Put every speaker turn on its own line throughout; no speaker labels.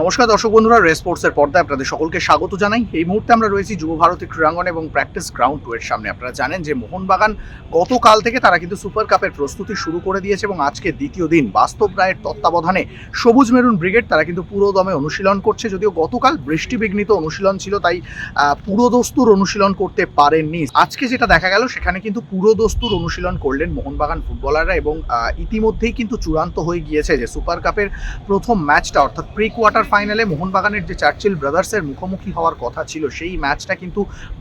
নমস্কার দর্শক বন্ধুরা, রেস স্পোর্টসের পর্দায় আপনাদের সকলকে স্বাগত জানাই। এই মুহূর্তে আমরা রয়েছি যুব ভারতী ক্রীড়াঙ্গন এবং প্র্যাকটিস গ্রাউন্ড টু এর সামনে। আপনারা জানেন যে মোহনবাগান গতকাল থেকে তারা কিন্তু সুপার কাপের প্রস্তুতি শুরু করে দিয়েছে এবং আজকে দ্বিতীয় দিন বাস্তব রায়ের তত্ত্বাবধানে সবুজ মেরুন ব্রিগেড তারা কিন্তু পুরো দমে অনুশীলন করছে। যদিও গতকাল বৃষ্টিবিঘ্নিত অনুশীলন ছিল, তাই পুরোদস্তুর অনুশীলন করতে পারেননি। আজকে যেটা দেখা গেল, সেখানে কিন্তু পুরোদস্তুর অনুশীলন করলেন মোহনবাগান ফুটবলাররা এবং ইতিমধ্যেই কিন্তু চূড়ান্ত হয়ে গিয়েছে যে সুপার কাপের প্রথম ম্যাচটা, অর্থাৎ প্রি কোয়ার্টার ফাইনালে মোহনবাগানের যে চার্চিল ব্রাদার্সের মুখোমুখি হওয়ার কথা ছিল, সেই ম্যাচটা কিন্তু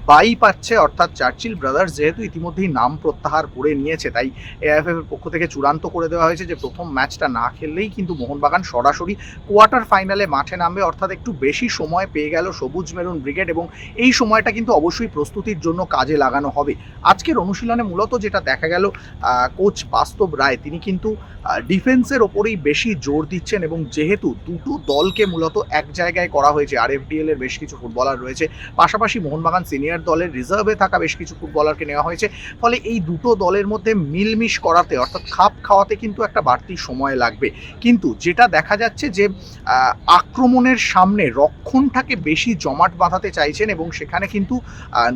বাই পাচ্ছে। অর্থাৎ চার্চিল ব্রাদার্স যেহেতু ইতিমধ্যেই নাম প্রত্যাহার করে নিয়েছে, তাই এআইএফএফ এর পক্ষ থেকে চূড়ান্ত করে দেওয়া হয়েছে যে প্রথম ম্যাচটা না খেললেই কিন্তু মোহনবাগান সরাসরি কোয়ার্টার ফাইনালে মাঠে নামবে। অর্থাৎ একটু বেশি সময় পেয়ে গেল সবুজ মেরুন ব্রিগেড এবং এই সময়টা কিন্তু অবশ্যই প্রস্তুতির জন্য কাজে লাগানো হবে। আজকের অনুশীলনে মূলত যেটা দেখা গেল কোচ বাস্তব রায়, তিনি কিন্তু ডিফেন্সের ওপরেই বেশি জোর দিচ্ছেন এবং যেহেতু দুটো দলকে মূলত এক জায়গায় করা হয়েছে। আর এর বেশ কিছু ফুটবলার রয়েছে। পাশাপাশি মোহনবাগান সিনিয়র দলের রিজার্ভে থাকা বেশ কিছু ফুটবলারকে নেওয়া হয়েছে। ফলে এই দুটো দলের মধ্যে মিলমিশ করাতে, অর্থাৎ খাপ খাওয়াতে কিন্তু একটা বাড়তি সময় লাগবে। কিন্তু যেটা দেখা যাচ্ছে যে আক্রমণের সামনে রক্ষণটাকে বেশি জমাট বাঁধাতে চাইছেন এবং সেখানে কিন্তু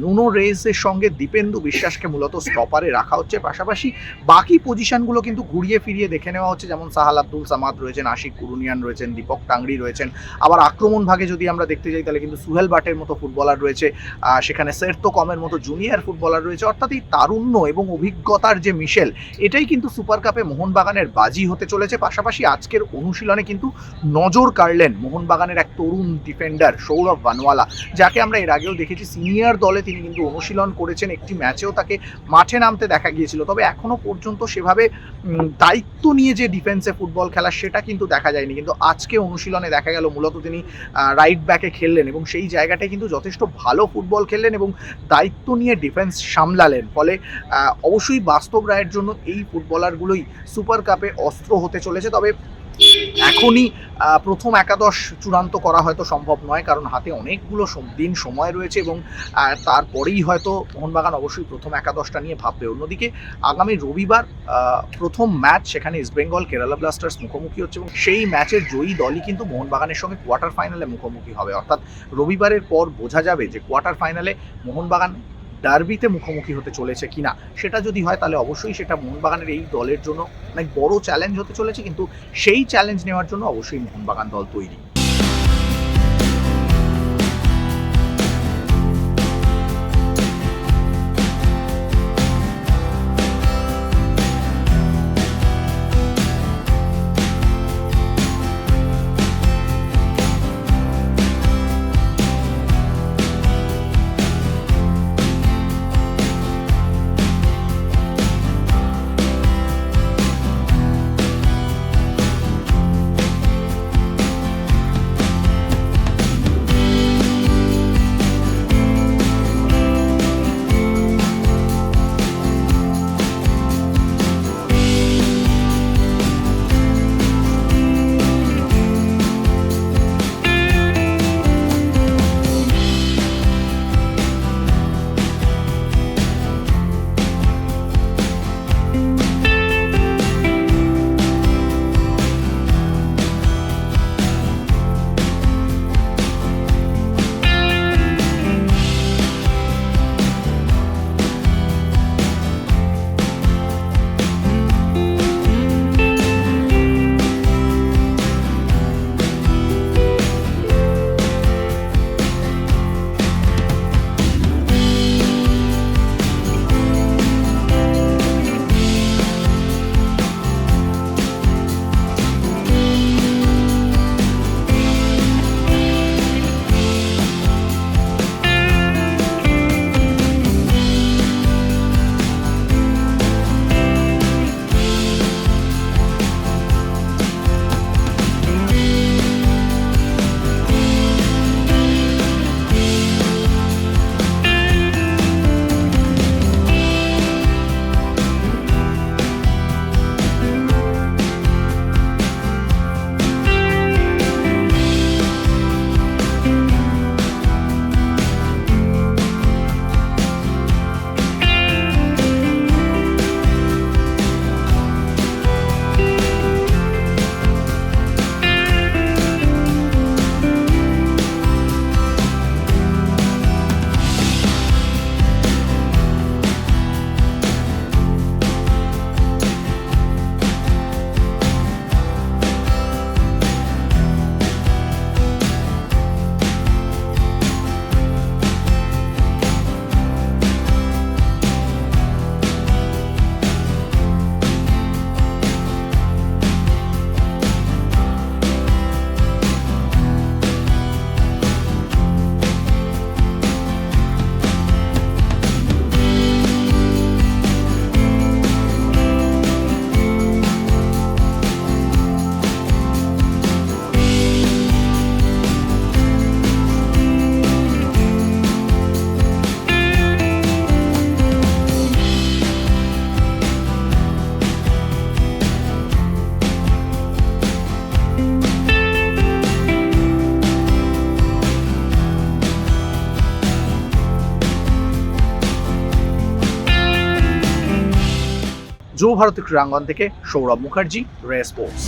নুনো রেইসের সঙ্গে দীপেন্দু বিশ্বাসকে মূলত স্টপারে রাখা হচ্ছে। পাশাপাশি বাকি পজিশনগুলো কিন্তু ঘুরিয়ে ফিরিয়ে দেখে নেওয়া হচ্ছে। যেমন সাহাল আব্দুল সামাদ রয়েছেন, আশিক কুরুনিয়ান রয়েছেন, দীপক টাংরি রয়েছেন। আবার আক্রমণ ভাগে যদি আমরা দেখতে যাই, তাহলে কিন্তু সুহেল বাটের মতো ফুটবলার রয়েছে সেখানে সেরতো কমের মতো জুনিয়র ফুটবলার রয়েছে, অর্থাৎ এই তারুণ্য এবং অভিজ্ঞতার যে মিশেল, এটাই কিন্তু সুপার কাপে মোহনবাগানের বাজি হতে চলেছে। পাশাপাশি আজকের অনুশীলনে কিন্তু নজর কাড়লেন মোহনবাগানের এক তরুণ ডিফেন্ডার সৌরভ বানওয়ালা, যাকে আমরা এর আগেও দেখেছি। সিনিয়র দলে তিনি কিন্তু অনুশীলন করেছেন, একটি ম্যাচেও তাকে মাঠে নামতে দেখা গিয়েছিল। তবে এখনও পর্যন্ত সেভাবে দায়িত্ব নিয়ে যে ডিফেন্সে ফুটবল খেলা, সেটা কিন্তু দেখা যায়নি। কিন্তু আজকে অনুশীলনে দেখা গেল, মূলত তিনি রাইট ব্যাকে খেললেন এবং সেই জায়গাটায় কিন্তু যথেষ্ট ভালো ফুটবল খেললেন এবং দায়িত্ব নিয়ে ডিফেন্স সামলালেন। ফলে অবশ্যই বাস্তব রায়ের জন্য এই ফুটবলারগুলোই সুপার কাপে অস্ত্র হতে চলেছে। তবে এখনই প্রথম একাদশ চূড়ান্ত করা হয়তো সম্ভব নয়, কারণ হাতে অনেকগুলো দিন সময় রয়েছে এবং তারপরেই হয়তো মোহনবাগান অবশ্যই প্রথম একাদশটা নিয়ে ভাববে। অন্যদিকে, আগামী রবিবার প্রথম ম্যাচ সেখানে ইস্টবেঙ্গল কেরালা ব্লাস্টার্স মুখোমুখি হচ্ছে এবং সেই ম্যাচের জয়ী দলই কিন্তু মোহনবাগানের সঙ্গে কোয়ার্টার ফাইনালে মুখোমুখি হবে। অর্থাৎ রবিবারের পর বোঝা যাবে যে কোয়ার্টার ফাইনালে মোহনবাগান ডার্বিতে মুখোমুখি হতে চলেছে কিনা সেটা যদি হয় তাহলে অবশ্যই সেটা মোহনবাগানের এই দলের জন্য অনেক বড় চ্যালেঞ্জ হতে চলেছে, কিন্তু সেই চ্যালেঞ্জ নেওয়ার জন্য অবশ্যই মোহনবাগান দল তৈরি। যুব ভারতী ক্রীড়াঙ্গন থেকে সৌরভ মুখার্জি রে স্পোর্টস